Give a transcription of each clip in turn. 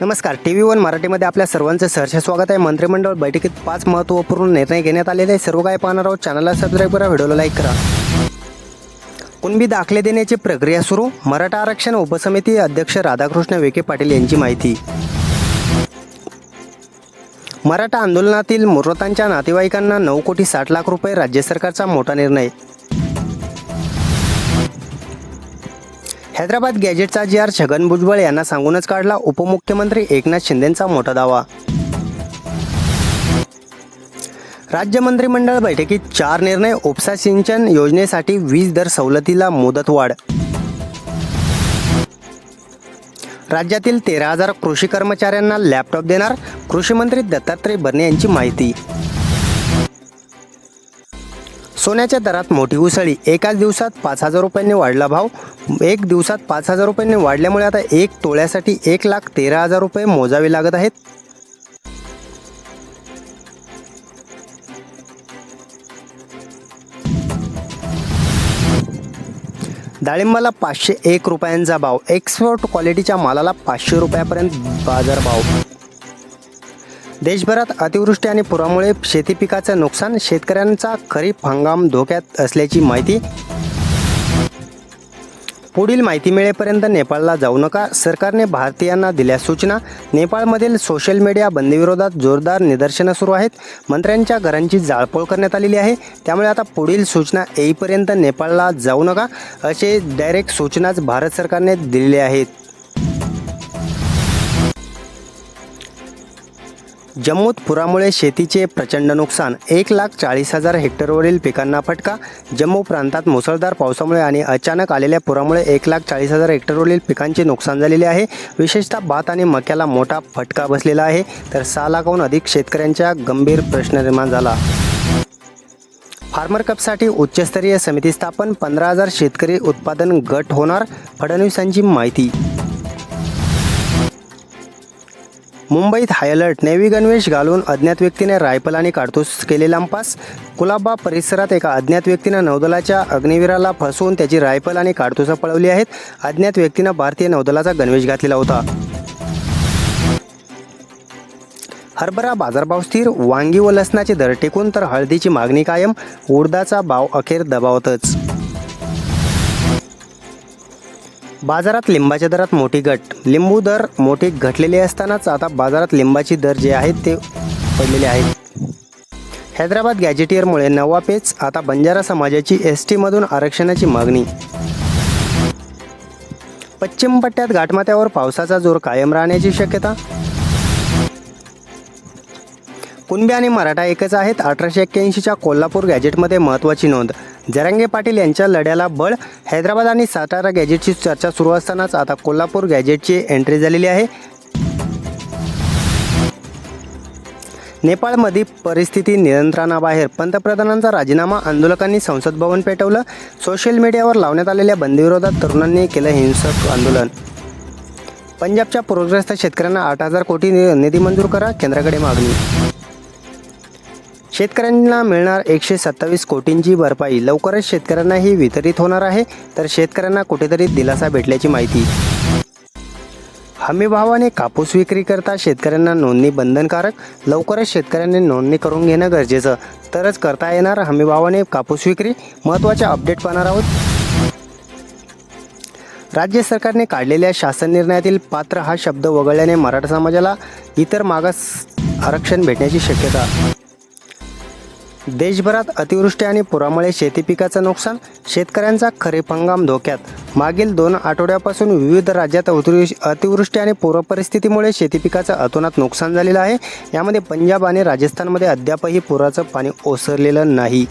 नमस्कार. T V one मराठीमध्ये आपल्या सर्वांचं सहर्ष स्वागत आहे. मंत्रिमंडळ बैठकीत पाच महत्त्वपूर्ण निर्णय घेण्यात आलेले आहे सर्व काय पाहणार आहोत. चॅनलला सबस्क्राईब करा व्हिडिओला लाईक करा. कुणबी दाखले देण्याची प्रक्रिया सुरू? मराठा आरक्षण उपसमिती अध्यक्ष राधाकृष्ण विखे पाटील यांची माहिती. मराठा आंदोलनातील मृतांच्या नातेवाईकांना नऊ कोटी साठ लाख रुपये राज्य सरकारचा मोठा निर्णय हैदराबाद गॅजेटचा जी आर छगन भुजबळ यांना सांगूनच काढला उपमुख्यमंत्री एकनाथ शिंदेंचा मोठा दावा. राज्य मंत्रिमंडळ बैठकीत चार निर्णय उपसा सिंचन योजनेसाठी वीज दर सवलतीला मुदतवाढ. राज्यातील तेरा हजार कृषी कर्मचाऱ्यांना लॅपटॉप देणार कृषी मंत्री दत्तात्रय भरणे यांची माहिती. सोन्याच्या दरात मोठी उसळी. एकाच दिवसात पाच हजार रुपयांनी वाढला भाव. एक दिवसात पाच हजार रुपयांनी वाढल्यामुळे आता एक तोळ्यासाठी एक लाख तेरा हजार रुपये मोजावे लागत आहेत. डाळिंबाला पाचशे एक रुपयांचा भाव. एक्सपोर्ट क्वालिटीच्या मालाला पाचशे रुपयापर्यंत बाजारभाव. देशभरात अतिवृष्टी आणि पुरामुळे शेती पिकाचं नुकसान शेतकऱ्यांचा खरीप हंगाम धोक्यात असल्याची माहिती पुढील माहिती मिळेपर्यंत नेपाळला जाऊ नका. सरकारने भारतीयांना दिल्या सूचना. नेपाळमधील सोशल मीडिया बंदीविरोधात जोरदार निदर्शनं सुरू आहेत. मंत्र्यांच्या घरांची जाळपोळ करण्यात आलेली आहे. त्यामुळे आता पुढील सूचना येईपर्यंत नेपाळला जाऊ नका. असे डायरेक्ट सूचनाच भारत सरकारने दिलेल्या आहेत. जम्मूत पुरामुळे शेतीचे प्रचंड नुकसान. एक लाख चाळीस हजार हेक्टरवरील पिकांना फटका. जम्मू प्रांतात मुसळधार पावसामुळे आणि अचानक आलेल्या पुरामुळे एक लाख चाळीस हजार हेक्टरवरील पिकांचे नुकसान झालेले आहे. विशेषतः भात आणि मक्याला मोठा फटका बसलेला आहे. तर सहा लाखाहून अधिक शेतकऱ्यांच्या गंभीर प्रश्न निर्माण झाला. फार्मर कपसाठी उच्चस्तरीय समिती स्थापन. पंधरा हजार शेतकरी उत्पादन गट होणार. फडणवीसांची माहिती. मुंबईत हायअलर्ट नेव्ही गणवेश घालून अज्ञात व्यक्तीने रायफल आणि काडतूस केले लंपास कुलाबा परिसरात एका अज्ञात व्यक्तीनं नौदलाच्या अग्निवीराला फसवून त्याची रायफल आणि काडतुसं पळवली आहेत. अज्ञात व्यक्तीनं भारतीय नौदलाचा गणवेश घातलेला होता. हरभरा बाजारभाव स्थिर. वांगी व लसणाचे दर टिकून तर हळदीची मागणी कायम. उडदाचा भाव अखेर दबावतच. बाजारात लिंबाच्या दरात मोठी घट. लिंबू दर मोठे घटलेले असतानाच आता बाजारात लिंबाची दर जे आहेत ते पडलेले आहेत हैदराबाद गॅजेटियरमुळे नवा पेच आता बंजारा समाजाची एस टीमधून आरक्षणाची मागणी. पश्चिम पट्ट्यात घाटमाथ्यावर पावसाचा जोर कायम राहण्याची शक्यता. कुणबी आणि मराठा एकच आहेत अठराशे एक्क्याऐंशीच्या कोल्हापूर गॅजेटमध्ये महत्त्वाची नोंद. जरांगे पाटील यांच्या लढ्याला बळ हैदराबाद आणि सातारा गॅजेटची चर्चा सुरू असतानाच आता कोल्हापूर गॅजेटची एंट्री झालेली आहे. नेपाळमध्ये परिस्थिती नियंत्रणाबाहेर पंतप्रधानांचा राजीनामा आंदोलकांनी संसद भवन पेटवलं सोशल मीडियावर लावण्यात आलेल्या बंदीविरोधात तरुणांनी केलं हिंसक आंदोलन. पंजाबच्या पूरग्रस्त शेतकऱ्यांना आठ हजार कोटी नि- निधी मंजूर करा केंद्राकडे मागणी. शेतकऱ्यांना मिळणार एकशे सत्तावीस कोटींची भरपाई लवकरच शेतकऱ्यांनाही वितरित होणार आहे. तर शेतकऱ्यांना कुठेतरी दिलासा भेटल्याची माहिती. हमीभावाने कापूस विक्री करता शेतकऱ्यांना नोंदणी बंधनकारक लवकरच शेतकऱ्यांनी नोंदणी करून घेणं गरजेचं. तरच करता येणार हमीभावाने कापूस विक्री. महत्त्वाचे अपडेट पाहणार आहोत. राज्य सरकारने काढलेल्या शासन निर्णयातील पात्र हा शब्द वगळल्याने मराठा समाजाला इतर मागास आरक्षण भेटण्याची शक्यता देशभरात अतिवृष्टी आणि पुरामुळे शेती पिकाचं नुकसान शेतकऱ्यांचा खरीप हंगाम धोक्यात. मागील दोन आठवड्यापासून विविध राज्यात अतिवृष्टी आणि पूर परिस्थितीमुळे शेती पिकाचं अतोनात नुकसान झालेलं आहे. यामध्ये पंजाब आणि राजस्थानमध्ये अद्यापही पुराचं पाणी ओसरलेलं नाही.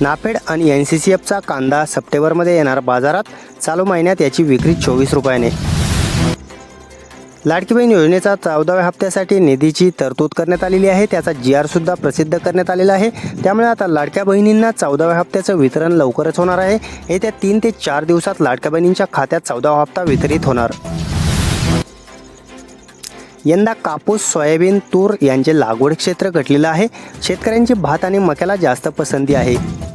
नाफेड आणि एन सी सी एफचा कांदा सप्टेंबरमध्ये येणार बाजारात. चालू महिन्यात याची विक्री चोवीस रुपयाने. लाडकी बहीण योजनेचा चौदाव्या हप्त्यासाठी निधीची तरतूद करण्यात आलेली आहे. त्याचा जी आर सुद्धा प्रसिद्ध करण्यात आलेला आहे. त्यामुळे आता लाडक्या बहिणींना चौदाव्या हप्त्याचं वितरण लवकरच होणार आहे. येत्या तीन ते चार दिवसात लाडक्या बहिणींच्या खात्यात चौदावा हप्ता वितरित होणार. यंदा कापूस सोयाबीन तूर यांचे लागवड क्षेत्र घटलेलं आहे. शेतकऱ्यांची भात आणि मक्याला जास्त पसंती आहे.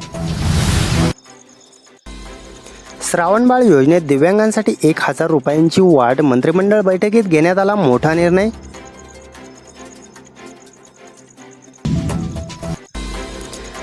श्रावणबाळ योजनेत दिव्यांगांसाठी एक हजार रुपयांची वाढ मंत्रिमंडळ बैठकीत घेण्यात आला मोठा निर्णय.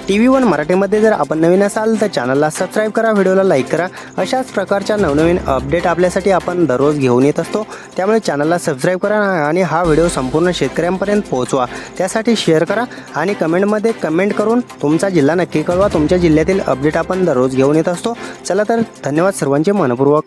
टी व्ही वन मराठीमध्ये जर आपण नवीन असाल तर चॅनलला सबस्क्राईब करा व्हिडिओला लाईक करा. अशाच प्रकारच्या नवनवीन अपडेट आपल्यासाठी आपण दररोज घेऊन येत असतो. त्यामुळे चॅनलला सबस्क्राईब करा आणि हा व्हिडिओ संपूर्ण शेतकऱ्यांपर्यंत पोहोचवा. त्यासाठी शेअर करा आणि कमेंटमध्ये कमेंट करून तुमचा जिल्हा नक्की कळवा. तुमच्या जिल्ह्यातील अपडेट आपण दररोज घेऊन येत असतो. चला तर धन्यवाद सर्वांचे. मनपूर्वक